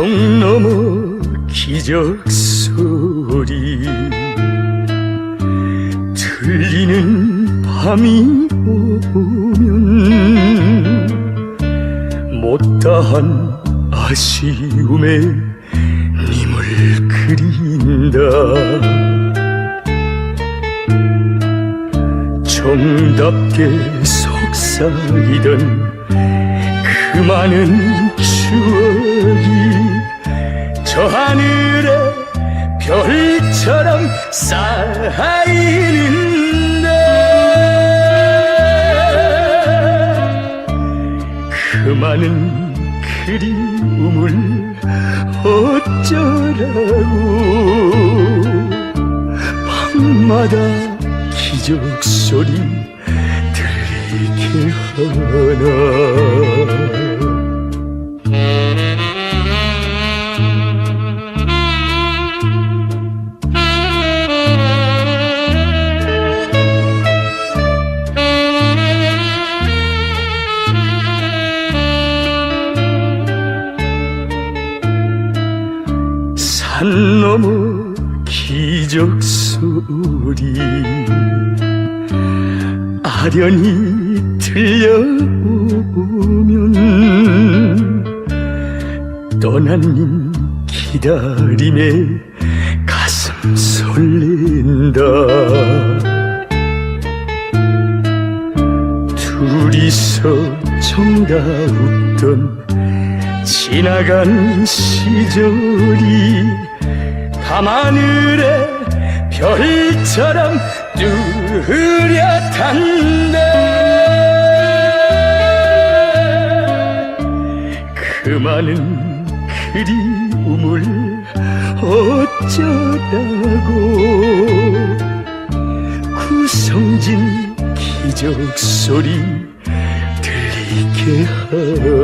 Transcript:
벽 넘어 기적 소리. 들리는 밤이 오면 못다한 아쉬움에 님을 그린다. 정답게 속삭이던 그 많은 추억이 저 하늘에 별처럼 쌓이는데 그 많은 그리움을 어쩌라고 밤마다 기적 소리 들리게 하나 산 넘어 기적 소리. 아련히 들려오면 떠난 님 기다림에 가슴 설렌다. 둘이서 정다 웃던 지나간 시절이 밤하늘에 별처럼 뚜렷한데 그 많은 그리움을 어쩌라고 구성진 기적 소리 들리게 하나